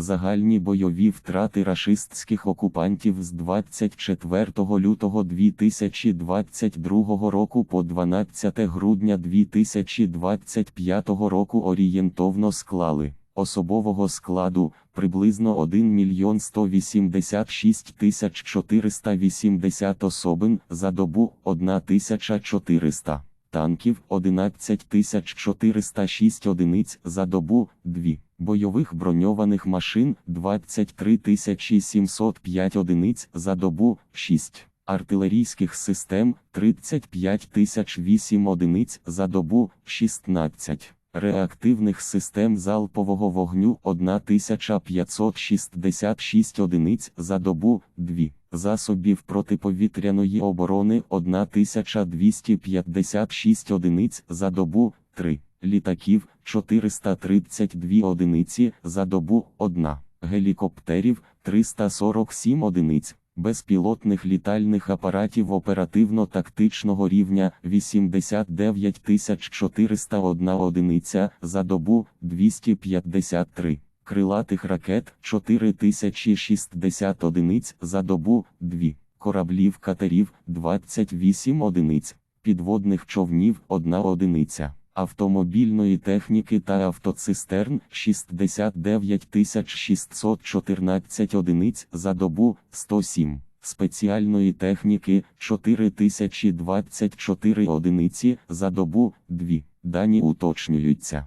Загальні бойові втрати рашистських окупантів з 24 лютого 2022 року по 12 грудня 2025 року орієнтовно склали особового складу приблизно 1 мільйон 186 тисяч 480 особин за добу 1400 танків 11 тисяч 406 одиниць за добу 2 бойових броньованих машин 23 705 одиниць за добу 6 артилерійських систем 35 тисяч 8 одиниць за добу 16 реактивних систем залпового вогню 1566 одиниць за добу 2 засобів протиповітряної оборони 1256 одиниць за добу 3 літаків 432 одиниці за добу 1 гелікоптерів 347 одиниць. Безпілотних літальних апаратів оперативно-тактичного рівня 89 401 одиниця за добу 253, крилатих ракет 4060 одиниць за добу 2, кораблів катерів 28 одиниць, підводних човнів 1 одиниця. Автомобільної техніки та автоцистерн 69 614 одиниць за добу 107, спеціальної техніки 4024 одиниці за добу 2. Дані уточнюються.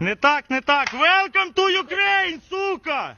Не так, не так. Welcome to Ukraine, сука!